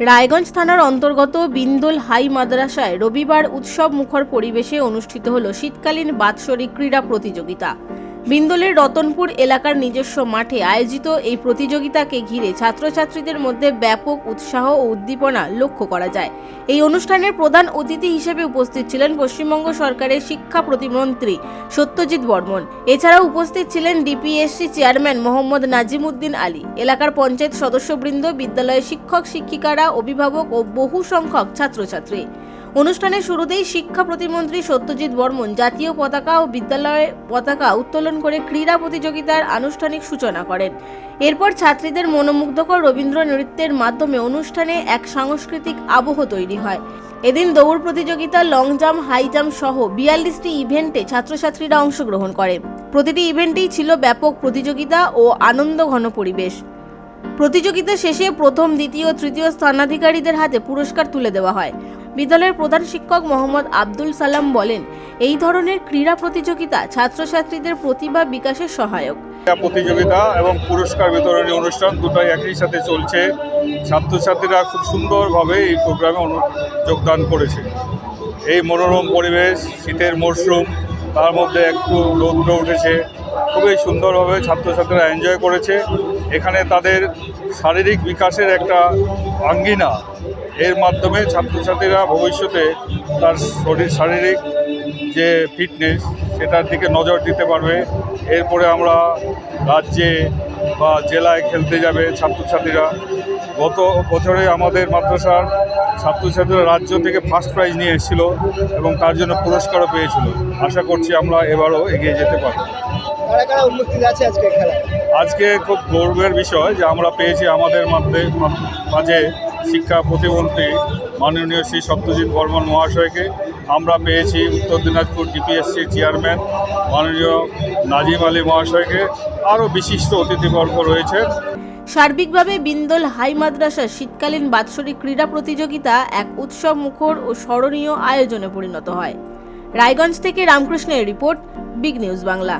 রায়গঞ্জ থানার অন্তর্গত বিন্দুল হাই মাদ্রাসায় রবিবার উৎসব মুখর পরিবেশে অনুষ্ঠিত হল শীতকালীন বাৎসরিক ক্রীড়া প্রতিযোগিতা। বিন্দুলের রতনপুর এলাকার নিজস্ব মাঠে আয়োজিত এই প্রতিযোগিতাকে ঘিরে ছাত্রছাত্রীদের মধ্যে ব্যাপক উৎসাহ ও উদ্দীপনা লক্ষ্য করা যায়। এই অনুষ্ঠানের প্রধান অতিথি হিসেবে উপস্থিত ছিলেন পশ্চিমবঙ্গ সরকারের শিক্ষা প্রতিমন্ত্রী সত্যজিৎ বর্মন। এছাড়াও উপস্থিত ছিলেন ডিপিএসসি চেয়ারম্যান মোহাম্মদ নাজিমুদ্দিন আলী। এলাকার পঞ্চায়েত সদস্যবৃন্দ, বিদ্যালয়ের শিক্ষক, শিক্ষিকারা, অভিভাবক ও বহু সংখ্যক ছাত্রছাত্রী। অনুষ্ঠানের শুরুতেই শিক্ষা প্রতিমন্ত্রী সত্যজিৎ বর্মন জাতীয় পতাকা ও বিদ্যালয়ের পতাকা উত্তোলন করে ক্রীড়া প্রতিযোগিতার আনুষ্ঠানিক সূচনা করেন। এরপর ছাত্রীদের মনোমুগ্ধকর রবীন্দ্র নৃত্যের মাধ্যমে অনুষ্ঠানে এক সাংস্কৃতিক আবহ তৈরি হয়। এদিন দৌড় প্রতিযোগিতা, লং জাম্প, হাই জাম্প সহ বিয়াল্লিশটি ইভেন্টে ছাত্রছাত্রীরা অংশগ্রহণ করে। প্রতিটি ইভেন্টেই ছিল ব্যাপক প্রতিযোগিতা ও আনন্দ ঘন পরিবেশ। প্রতিযোগিতা শেষে প্রথম, দ্বিতীয় তৃতীয় স্থানাধিকারীদের হাতে পুরস্কার তুলে দেওয়া হয়। বিদ্যালয়ের প্রধান শিক্ষক মোহাম্মদ আব্দুল সালাম বলেন, এই ধরনের ক্রীড়া প্রতিযোগিতা ছাত্রছাত্রীদের প্রতিভা বিকাশের সহায়ক। প্রতিযোগিতা এবং পুরস্কার বিতরণী অনুষ্ঠান দুটোই একই সাথে চলছে। ছাত্রছাত্রীরা খুব সুন্দরভাবে এই প্রোগ্রামে যোগদান করেছে। এই মনোরম পরিবেশ, শীতের মরশুম, তার মধ্যে একটু রৌদ্র উঠেছে। খুবই সুন্দরভাবে ছাত্রছাত্রীরা এনজয় করেছে। এখানে তাদের শারীরিক বিকাশের একটা আঙ্গিনা। এর মাধ্যমে ছাত্রছাত্রীরা ভবিষ্যতে তার শরীর, শারীরিক যে ফিটনেস সেটার দিকে নজর দিতে পারবে। এরপরে আমরা রাজ্যে বা জেলায় খেলতে যাবে ছাত্রছাত্রীরা। গত বছরে আমাদের মাদ্রাসার ছাত্রছাত্রীরা রাজ্য থেকে ফার্স্ট প্রাইজ নিয়ে এসেছিল এবং তার জন্য পুরস্কারও পেয়েছিল। আশা করছি আমরা এবারও এগিয়ে যেতে পারব। আজকে খুব গর্বের বিষয় যে আমরা পেয়েছি আমাদের মধ্যে মাঝে শিক্ষা প্রতিমন্ত্রী মাননীয় শ্রী সত্যজিৎ বর্মন মহাশয়কে। আমরা পেয়েছি উত্তর দিনাজপুর ডিপিএসসির চেয়ারম্যান মাননীয় নাজিম আলী মহাশয়কে। আরও বিশিষ্ট অতিথিবর্গ রয়েছে। সার্বিকভাবে বিন্দল হাই মাদ্রাসার শীতকালীন বাৎসরিক ক্রীড়া প্রতিযোগিতা এক উৎসব মুখর ও স্মরণীয় আয়োজনে পরিণত হয়। রায়গঞ্জ থেকে রামকৃষ্ণের রিপোর্ট বিগ নিউজ বাংলা।